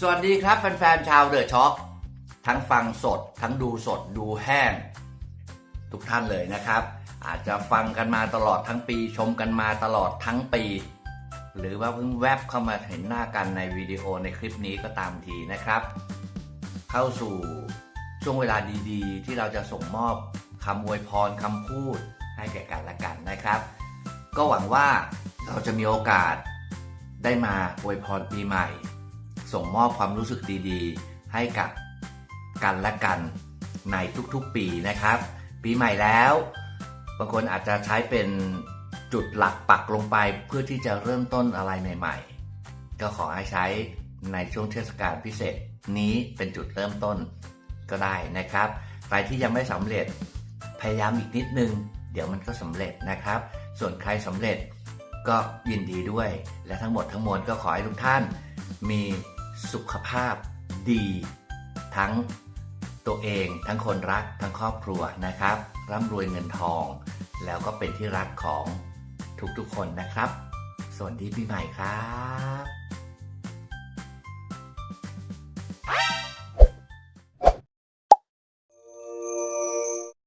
สวัสดีครับแฟนๆชาวเดอะช็อคทั้งฟังสด ทั้งดูสดดูแห้ง ทุกท่านเลยนะครับ อาจจะฟังกันมาตลอดทั้งปี ชมกันมาตลอดทั้งปี หรือว่าเพิ่งแวบเข้ามาเห็นหน้ากันในวิดีโอในคลิปนี้ก็ตามทีนะครับ เข้าสู่ช่วงเวลาดีๆ ที่เราจะส่งมอบคำอวยพรคำพูดให้แก่กันและกันนะครับ ก็หวังว่าเราจะมีโอกาสได้มาอวยพรปีใหม่ ส่งมอบความรู้สึกดีๆ ให้กับกันและกันในทุกๆปีนะครับ ปีใหม่แล้ว บางคนอาจจะใช้เป็นจุดหลักปักลงไปเพื่อที่จะเริ่มต้นอะไรใหม่ ๆ ก็ขอให้ใช้ในช่วงเทศกาลพิเศษนี้เป็นจุดเริ่มต้นก็ได้นะครับ ใครที่ยังไม่สำเร็จพยายามอีกนิดนึง เดี๋ยวมันก็สำเร็จนะครับ ส่วนใครสำเร็จก็ยินดีด้วย และทั้งหมดทั้งมวลก็ขอให้ทุกท่านมี สุขภาพดี ทั้งตัวเองทั้งคนรักทั้งครอบครัวนะครับ ร่ำรวยเงินทอง แล้วก็เป็นที่รักของทุกๆคนนะครับ สวัสดีปีใหม่ครับ